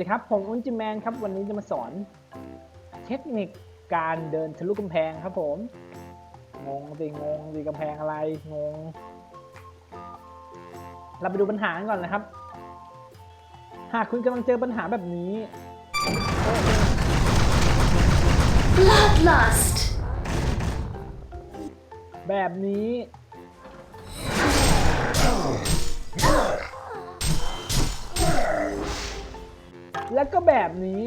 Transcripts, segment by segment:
ดีครับ ผมอุนจิแมนครับ วันนี้จะมาสอนเทคนิคการเดินทะลุกำแพงครับผม งงสิงงสิกำแพงอะไร งง เราไปดูปัญหากันก่อนนะครับ หากคุณกำลังเจอปัญหาแบบนี้ Bloodlust! แบบนี้ แล้วก็แบบนี้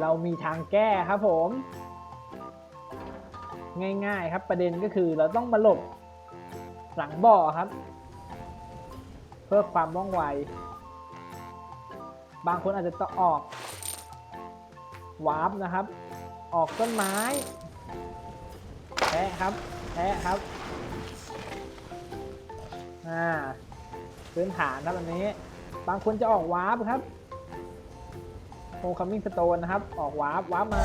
เรามีทางแก้ครับผม ง่ายๆครับประเด็นก็คือเราต้องมาหลบหลังบ่อครับ เพื่อความว่องไว บางคนอาจจะต้องออกวาร์ปนะครับ ออกต้นไม้แทะครับแทะครับ อ่าพื้นฐานครับอันนี้ บางคนจะออกวาร์ปครับโฮคัมมิ่งสโตนนะครับ ออกวาร์ปวาร์ปมา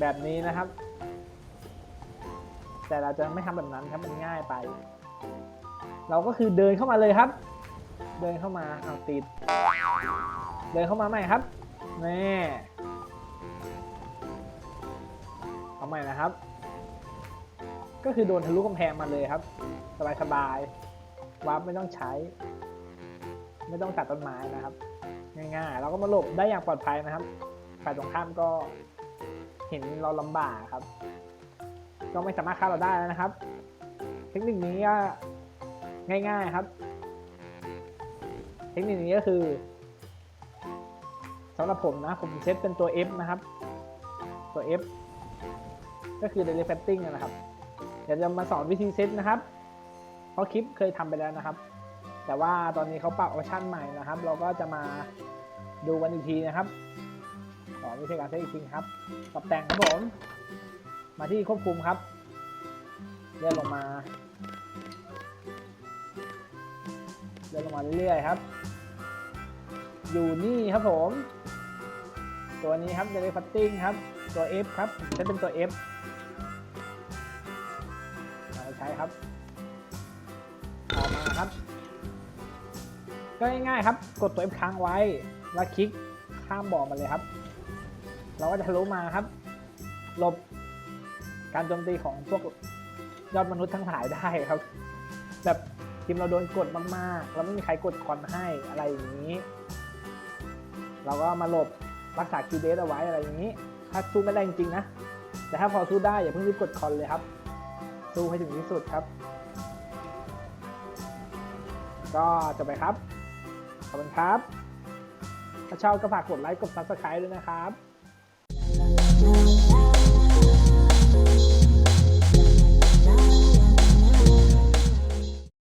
แบบนี้นะครับ แต่เราจะไม่ทำแบบนั้นครับมันง่ายไป เราก็คือเดินเข้ามาเลยครับ เดินเข้ามาเอาติด เดินเข้ามาใหม่ครับแน่เอาใหม่นะครับ ก็คือโดนทะลุกำแพงมาเลยครับ สบายสบายๆวาร์ปไม่ต้องใช้ ไม่ต้องตัดต้นไม้นะครับ ง่ายๆ เราก็มาหลบได้อย่างปลอดภัยนะครับฝ่ายตรงข้ามก็เห็นเราลำบากครับ ก็ไม่สามารถฆ่าเราได้แล้วนะครับ เทคนิคนี้ก็ง่าย ๆครับ เทคนิคนี้ก็คือสำหรับผมนะ ผมเซตเป็นตัว F นะครับ ตัว F ก็คือ Daily Fatting นะครับ ดี๋ยวจะมาสอนวิธีเซตนะครับ เพราะคลิปเคยทำไปแล้วนะครับ แต่ว่าตอนนี้เขาปรับออปชั่นใหม่นะครับ เราก็จะมาดูกันอีกทีนะครับสอนวิธีการเซตอีกทีครับปรับแต่งครับผม มาที่ควบคุมครับเลื่อนลงมาเดินลงมาเรื่อยๆครับ อยู่นี่ครับผม ตัวนี้ครับ Daily Fatting ครับ ตัว F ครับใช้เป็นตัว F ใช้ครับเอมาครับ ก็ง่ายๆครับ กดตัว F ค้างไว้ แล้วคลิกข้ามบ่อมาเลยครับ เราก็จะทะลุมาครับหลบการโจมตีของพวกยอดมนุษย์ทั้งหลายได้ครับ แบบทีมเราโดนกดมากๆ แล้วไม่มีใครกดคอนให้อะไรอย่างนี้ เราก็มาหลบรักษาคิวเดสเอาไว้อะไรอย่างนี้ ถ้าสู้ไม่ได้จริงๆนะ แต่ถ้าพอสู้ได้อย่าเพิ่งรีบกดคอนเลยครับ สู้ให้ถึงที่สุดครับ ก็จบไปครับ ขอบคุณครับ ถ้าชอบก็ฝากกดไลค์กด subscribe ด้วยนะครับ